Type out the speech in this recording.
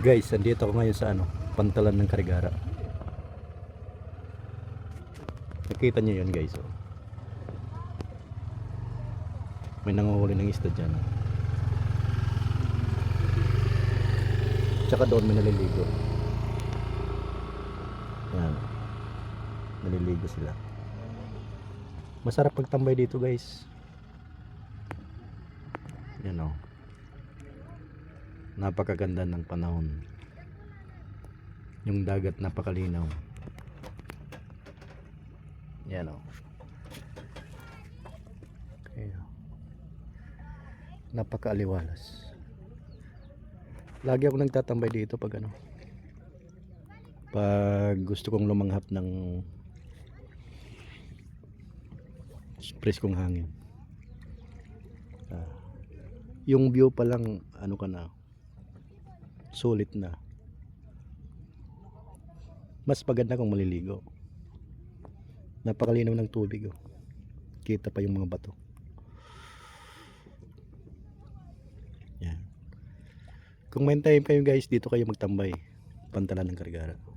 Guys, andito ako ngayon sa ano, pantalan ng Karigara. Nakita niyo yun guys. Oh. May nanguhuli ng isda dyan. oh. Tsaka doon may naliligo. Yan. Naliligo sila. Masarap pagtambay dito guys. Yan o. Napakaganda ng panahon. Yung dagat napakalinaw. Yan o. Okay. oh. Napakaaliwalas. Lagi ako nagtatambay dito pag ano. Pag gusto kong lumanghap ng preskong hangin. Ah, yung view pa lang ano ka na sulit na. Mas maganda kung maliligo. Napakalinaw ng tubig oh. Kita pa yung mga bato. Yan. Kung may time kayo guys, dito kayo magtambay. Pantalan ng Kargara.